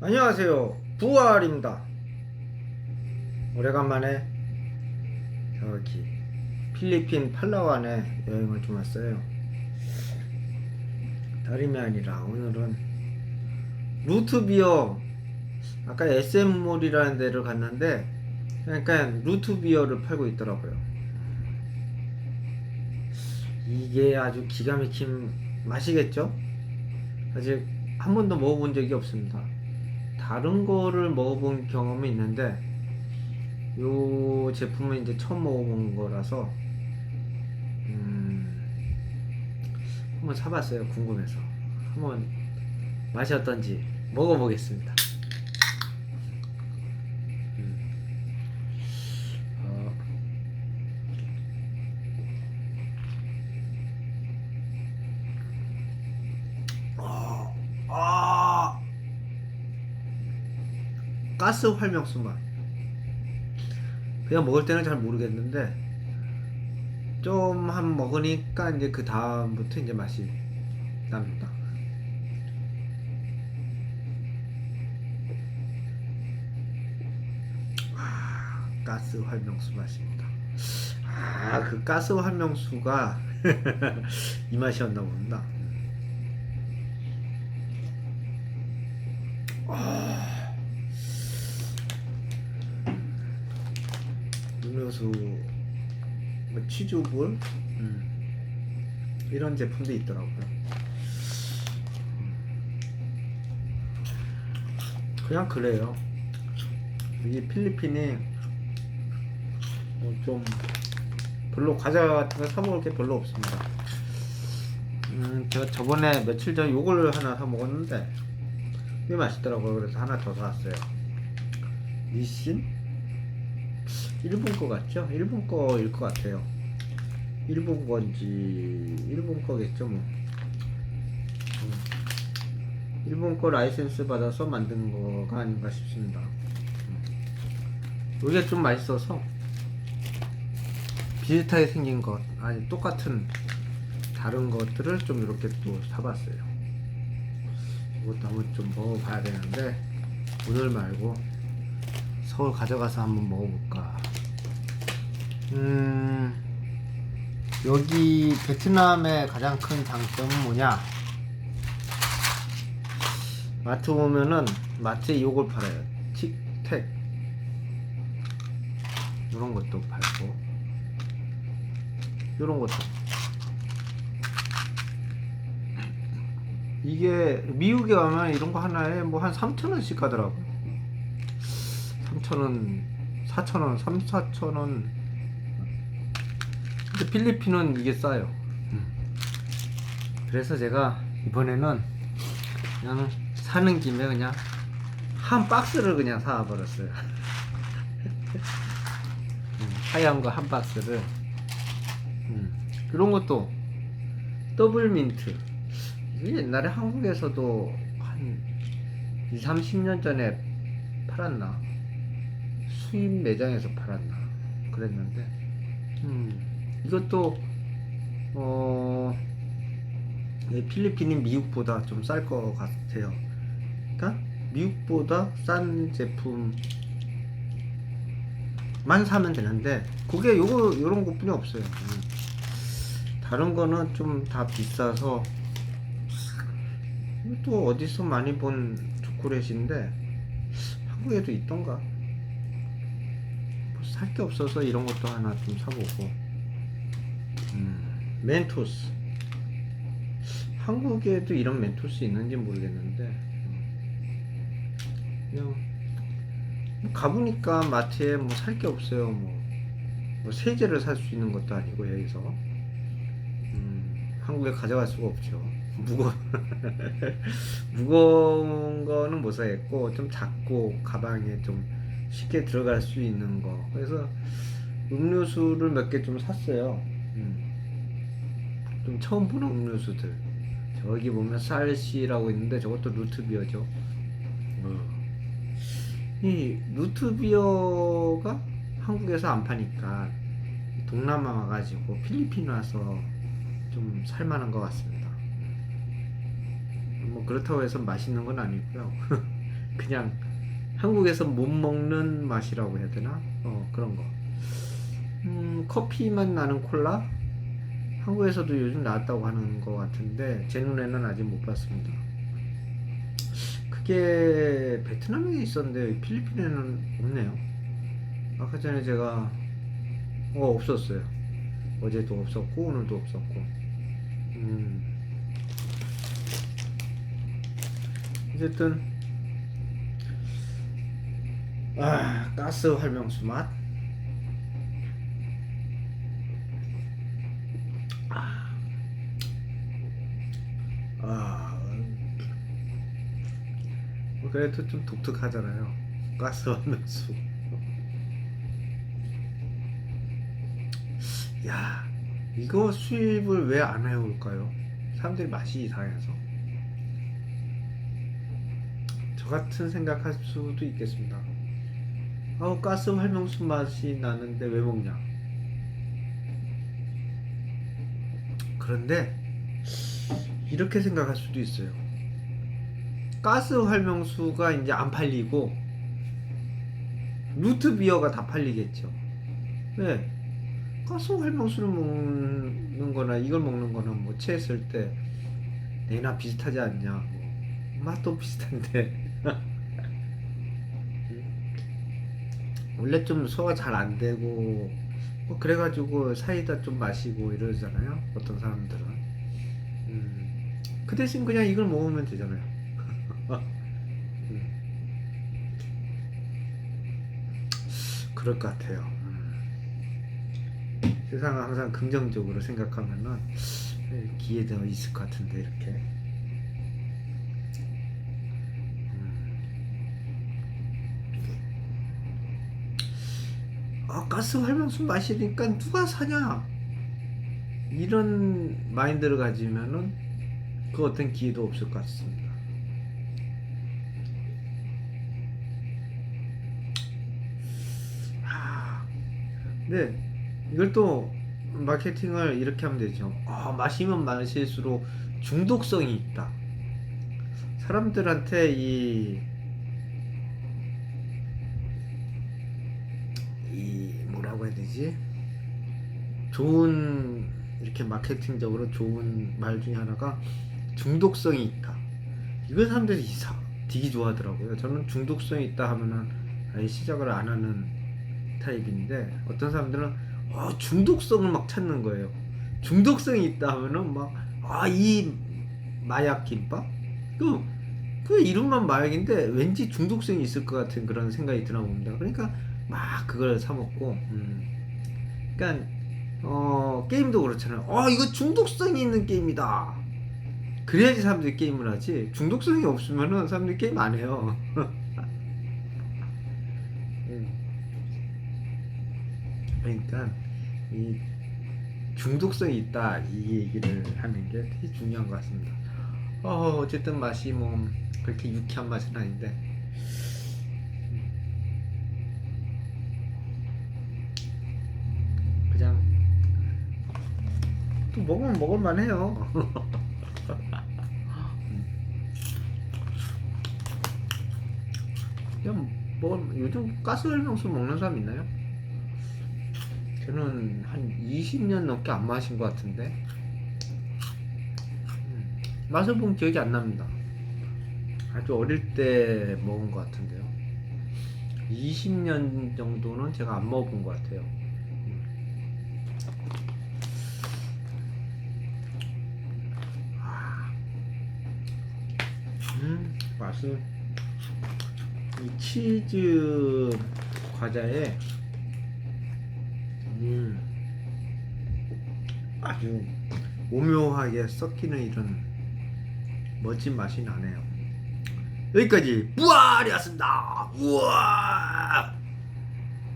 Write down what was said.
안녕하세요. 부활입니다. 오래간만에 저기 필리핀 팔라완에 여행을 좀 왔어요. 다름이 아니라 오늘은 루트비어 아까 SM몰이라는 데를 갔는데 그러니까 루트비어를 팔고 있더라고요. 이게 아주 기가 막힌 맛이겠죠? 아직 한 번도 먹어본 적이 없습니다. 다른 거를 먹어본 경험이 있는데 요 제품은 이제 처음 먹어본 거라서 음, 한번 사봤어요 궁금해서 한번 맛이 어떤지 먹어보겠습니다. 음. 어, 아, 아, 가스 활명수 맛. 그냥 먹을 때는 잘 모르겠는데 좀 한 먹으니까 이제 그 다음부터 이제 맛이 납니다. 아, 가스 활명수 맛입니다. 아, 그 가스 활명수가 이 맛이었나 봅니다. 아, 음료수, 뭐 치즈볼, 음, 이런 제품도 있더라고요. 음. 그냥 그래요. 이 필리핀이 뭐좀 별로 과자 같은 거 사 먹을 게 별로 없습니다. 음, 제가 저번에 며칠 전에 요걸 하나 사 먹었는데 꽤 맛있더라고요. 그래서 하나 더 사왔어요. 니신? 일본 거 같죠? 일본 거일 것 같아요. 일본 건지 일본 거겠죠 뭐. 음. 일본 거 라이센스 받아서 만든 거가 아닌가 싶습니다. 음. 이게 좀 맛있어서 비슷하게 생긴 것, 아니 똑같은 다른 것들을 좀 이렇게 또 사봤어요. 이것도 한번 좀 먹어봐야 되는데 오늘 말고 서울 가져가서 한번 먹어볼까. 음, 여기 베트남의 가장 큰 장점은 뭐냐? 마트 오면은 마트에 요걸 팔아요. 틱택. 이런 것도 팔고, 이런 것도. 이게 미국에 가면 이런 거 하나에 뭐 한 3,000원씩 하더라고요. 3,000원, 4,000원, 3, 4,000원. 근데 필리핀은 이게 싸요. 음. 그래서 제가 이번에는 그냥 사는 김에 그냥 한 박스를 그냥 사버렸어요. 음, 하얀 거 한 박스를. 음, 그런 것도 더블 민트. 옛날에 한국에서도 한 2, 30년 전에 팔았나? 수입 매장에서 팔았나? 그랬는데, 음, 이것도, 어, 예, 필리핀이 미국보다 좀 쌀 것 같아요. 그러니까 미국보다 싼 제품만 사면 되는데, 그게 요거, 요런 것 뿐이 없어요. 음. 다른 거는 좀 다 비싸서, 또 어디서 많이 본 초콜릿인데 한국에도 있던가 뭐 살 게 없어서 이런 것도 하나 좀 사보고. 음, 멘토스. 한국에도 이런 멘토스 있는지 모르겠는데 음, 그냥 뭐 가보니까 마트에 뭐 살 게 없어요. 뭐, 뭐 세제를 살 수 있는 것도 아니고 여기서. 음, 한국에 가져갈 수가 없죠. 무거 무거운 거는 못 사겠고 좀 작고 가방에 좀 쉽게 들어갈 수 있는 거 그래서 음료수를 몇 개 좀 샀어요 음. 좀 처음 보는 음료수들 저기 보면 쌀씨라고 있는데 저것도 루트비어죠 어. 이 루트비어가 한국에서 안 파니까 동남아 와가지고 필리핀 와서 좀 살만한 것 같습니다 뭐 그렇다고 해서 맛있는 건 아니고요. 그냥 한국에서 못 먹는 맛이라고 해야 되나? 어 그런 거. 음 커피만 나는 콜라? 한국에서도 요즘 나왔다고 하는 것 같은데 제 눈에는 아직 못 봤습니다. 그게 베트남에 있었는데 필리핀에는 없네요. 아까 전에 제가 어 없었어요. 어제도 없었고 오늘도 없었고. 음. 어쨌든 아 가스 활명수 맛. 아, 뭐 그래도 좀 독특하잖아요. 가스 활명수. 야, 이거 수입을 왜 안 해올까요? 사람들이 맛이 이상해서. 저 같은 생각할 수도 있겠습니다. 아, 가스 활명수 맛이 나는데 왜 먹냐? 그런데 이렇게 생각할 수도 있어요. 가스 활명수가 이제 안 팔리고 루트 비어가 다 팔리겠죠. 네. 가스 활명수를 먹는 거나 이걸 먹는 거나 뭐 체했을 때 내나 비슷하지 않냐. 뭐 맛도 비슷한데. 원래 좀 소화 잘 안 되고 뭐 그래가지고 사이다 좀 마시고 이러잖아요. 어떤 사람들은. 음, 그 대신 그냥 이걸 먹으면 되잖아요. 음. 그럴 것 같아요. 음. 세상을 항상 긍정적으로 생각하면은 네, 기회가 있을 것 같은데 이렇게. 아 가스 활명수 마시니까 누가 사냐? 이런 마인드를 가지면은 그 어떤 기회도 없을 것 같습니다. 아, 네, 이걸 또 마케팅을 이렇게 하면 되죠. 아, 마시면 마실수록 중독성이 있다. 사람들한테 이, 이 해야 되지? 좋은 이렇게 마케팅적으로 좋은 말 중에 하나가 중독성이 있다. 이거 사람들이 이사, 되게 좋아하더라고요. 저는 중독성이 있다 하면은 아예 시작을 안 하는 타입인데 어떤 사람들은 어, 중독성을 막 찾는 거예요. 중독성이 있다 하면은 막아이 마약 김밥 그, 그 이름만 마약인데 왠지 중독성이 있을 것 같은 그런 생각이 드나 봅니다. 그러니까 막 그걸 사 먹고 음. 그러니까 어 게임도 그렇잖아요. 어 이거 중독성이 있는 게임이다. 그래야지 사람들이 게임을 하지. 중독성이 없으면은 사람들이 게임 안 해요. 음. 그러니까 이 중독성이 있다 이 얘기를 하는 게 되게 중요한 것 같습니다. 어 어쨌든 맛이 뭐 그렇게 유쾌한 맛은 아닌데. 먹으면 먹을만 해요. 그냥 뭐 요즘 가스 활명수 먹는 사람 있나요? 저는 한 20년 넘게 안 마신 것 같은데 음, 맛을 본 기억이 안 납니다. 아주 어릴 때 먹은 것 같은데요. 20년 정도는 제가 안 먹어본 것 같아요. 음, 맛은 이 치즈 과자에 음, 아주 오묘하게 섞이는 이런 멋진 맛이 나네요. 여기까지 부활이었습니다. 우와.